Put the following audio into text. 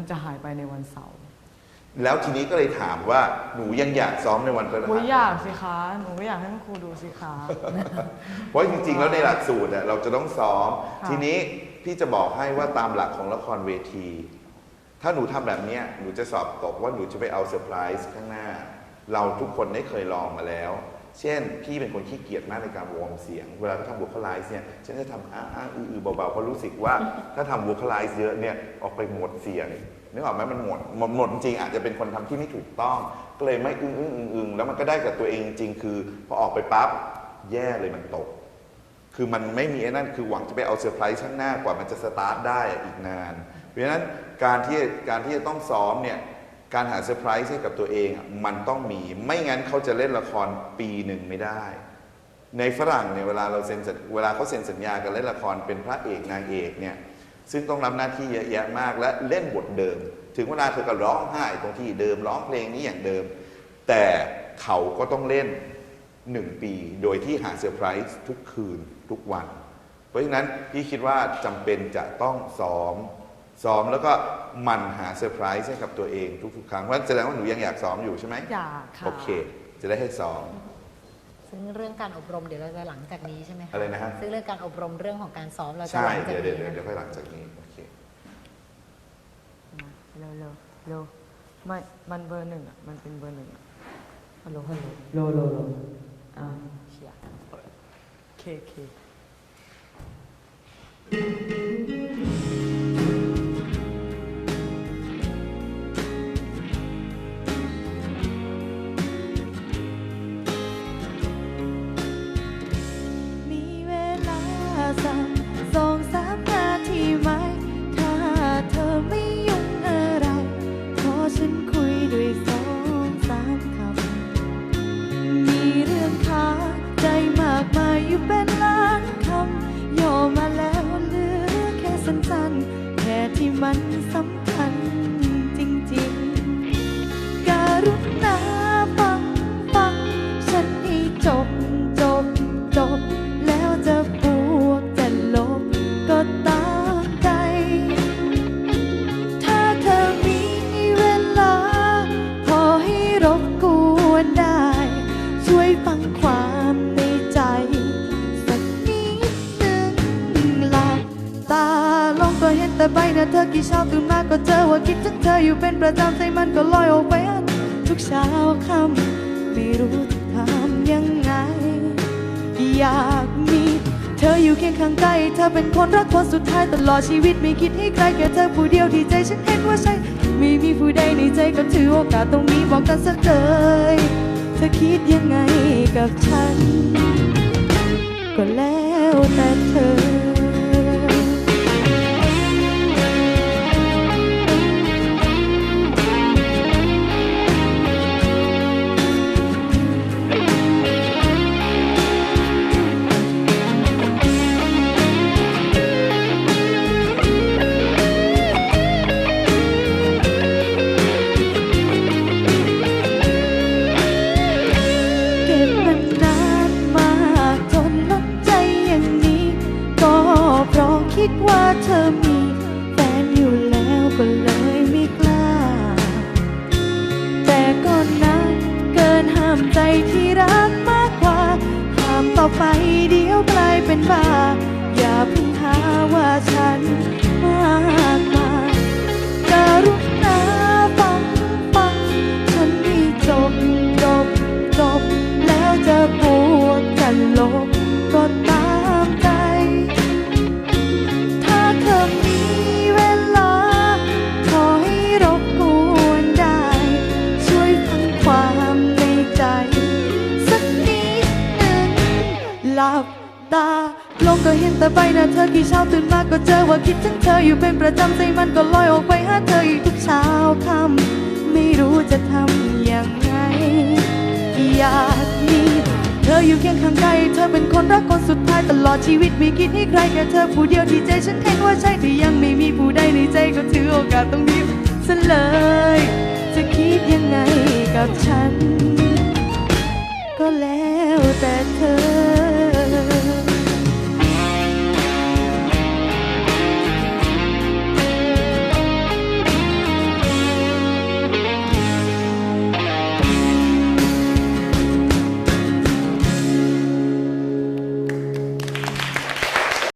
มันจะหายไปในวันเสาร์แล้วทีนี้ก็เลยถามว่าหนูยังอยากซ้อมในวันพฤหัโอ้ยสอยากสิคะ หนูก็อยากให้คุณครูดูสิคะ เพราะจริงๆ แล้วในหลักสูตรเนี่ยเราจะต้องซ้อม ค่ะ ทีนี้พี่จะบอกให้ว่าตามหลักของละครเวที ถ้าหนูทำแบบเนี้ยหนูจะสอบตกว่าหนูจะไปเอาเซอร์ไพรส์ข้างหน้า เราทุกคนได้เคยลองมาแล้ว เช่น พี่เป็นคนขี้เกียจมากในการวอร์มเสียง เวลาเขาทำ vocalize เนี่ยฉันจะทำอ้าอ้าอืออือเบาๆเพราะรู้สึกว่าถ้าทำ vocalize เยอะเนี่ยออกไปหมดเสียงนึกออกไหมมันหมดหมดหมดจริงๆอาจจะเป็นคนทำที่ไม่ถูกต้อง ก็เลยไม่อึ้งอึ้งอึ้งอึ้งแล้วมันก็ได้กับตัวเองจริงๆคือพอออกไปปั๊บแย่เลยมันตก คือมันไม่มีไอ้นั่นคือหวังจะไปเอาเซอร์ไพรส์ข้างหน้ากว่ามันจะสตาร์ทได้อะอีกนาน เพราะฉะนั้นการที่การที่จะต้องซ้อมเนี่ย การหาเซอร์ไพรส์ให้กับตัวเองอะมันต้องมี ไม่งั้นเขาจะเล่นละครปีหนึ่งไม่ได้ ในฝรั่งเนี่ยเวลาเราเซ็นสัญเวลาเขาเซ็นสัญญากันเล่นละครเป็นพระเอกนางเอกเนี่ยซึ่งต้องรับหน้าที่เยอะแยะมากและเล่นบทเดิม ถึงเวลาเธอก็ร้องไห้ตรงที่เดิมร้องเพลงนี้อย่างเดิม แต่เขาก็ต้องเล่นหนึ่งปี โดยที่หาเซอร์ไพรส์ทุกคืนทุกวัน เพราะฉะนั้นพี่คิดว่าจำเป็นจะต้องซ้อม ซ้อมแล้วก็หมันหาเซอร์ไพรส์ให้กับตัวเองทุกๆครั้งเพราะฉะนั้นแสดงว่าหนูยังอยากซ้อมอยู่ใช่ไหมอยากค่ะ โอเค จะได้ให้ซ้อม ซึ่งเรื่องการอบรมเดี๋ยวเราจะหลังจากนี้ใช่ไหมคะอะไรนะฮะ ซึ่งเรื่องการอบรมเรื่องของการซ้อมเราจะใช่หลังจากเดี๋ยวเดี๋ยวนี้เดี๋ยวนะเดี๋ยวค่อยหลังจากนี้โอเคเร็วเร็วเร็วไม่ มันเบอร์หนึ่งอะ มันเป็นเบอร์หนึ่งอะฮัลโหลฮัลโหลโลโลโลอ่าเชียเคเค กี่เช้าตื่นมาก็เจอว่าคิดถึงเธออยู่เป็นประจำใจมันก็ลอยออกไปทุกเช้าค่ำไม่รู้จะทำยังไง อยากมี เธออยู่เคียงข้างใกล้เธอเป็นคนรักคนสุดท้ายตลอดชีวิตไม่คิดให้ใครแค่เธอผู้เดียวที่ใจฉันเห็นว่าใช่ไม่มีผู้ใดในใจก็ถือโอกาสตรงนี้บอกกันสักเลยเธอคิดยังไงกับฉัน ก็แล้วแต่เธอ ดว่าเธอมีแฟนอยู่แล้วก็เลยไม่กล้า แต่ก็นักเกินห้ามใจที่รักมากกว่า ห้ามต่อไปเดี๋ยวกลายเป็นบ้า อย่าเพิ่งหาว่าฉันมากมายก หลับตาลงก็เห็นแต่ใบหน้าเธอกี่เช้าตื่นมาก็เจอว่าคิดถึงเธออยู่เป็นประจำใจมันก็ลอยออกไปหาเธออีกทุกเช้าคำไม่รู้จะทำอย่างไง อยากมีเธออยู่เคียงข้างใกล้เธอเป็นคนรักคนสุดท้ายตลอดชีวิตมีคิดให้ใครแค่เธอผู้เดียวที่ใจฉันเอนว่าใช่ที่ยังไม่มีผู้ใดในใจก็ถือโอกาสตรงนี้ซะเลย จะคิดยังไงกับฉัน ก็แล้วแต่เธอ